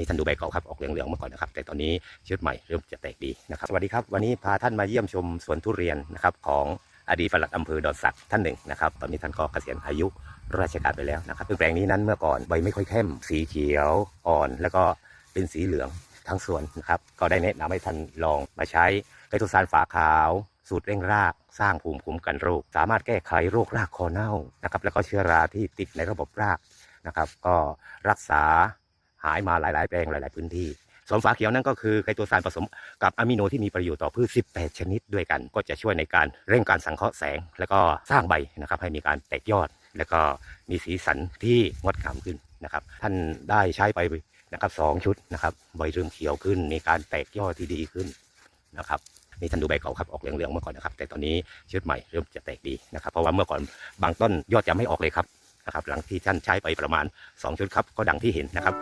นี่ท่านดูใบเก่าครับออกเหลืองๆมาก่อนนะครับแต่ตอนนี้ชุดใหม่เริ่มจะแตกดีนะครับสวัสดีครับวันนี้พาท่านมาเยี่ยมชมสวนทุเรียนนะครับของอดีตปลัดอำเภอดอนสักท่านหนึ่งนะครับตอนนี้ท่านก็เกษียณอายุราชการไปแล้วนะครับซึ่งแปลงนี้นั้นเมื่อก่อนใบไม่ค่อยเข้ม สีเขียวอ่อน แล้วก็เป็นสีเหลืองทั้งสวนนะครับก็ได้แนะนำให้ท่านลองมาใช้ไกโตซานฝาขาวสูตรเร่งรากสร้างภูมิคุ้มกันโรค สามารถแก้ไขโรครากคอเน่านะครับแล้วก็เชื้อราที่ติดในระบบรากนะครับ ก็รักษา หายมาหลาย ๆ แปลงหลาย ๆ พื้นที่สวนฝาเขียวนั่นก็คือไกโตซานผสมกับอะมิโนที่มีประโยชน์ต่อพืช 18 ชนิดด้วยกัน ก็จะช่วยในการเร่งการสังเคราะห์แสง แล้วก็สร้างใบนะครับให้มีการแตกยอด แล้วก็มีสีสันที่งดงามขึ้นนะครับ ท่านได้ใช้ไปนะครับสองชุดนะครับใบเริ่มเขียวขึ้น มีการแตกยอดที่ดีขึ้นนะครับนี่ท่านดูใบเก่าครับออกเหลืองๆมาก่อนนะครับ แต่ตอนนี้ชุดใหม่เริ่มจะแตกดีนะครับเพราะว่าเมื่อก่อนบางต้นยอดจะไม่ออกเลยครับนะครับหลังที่ท่านใช้ไปประมาณ 2 ชุดครับก็ดังที่เห็นนะครับ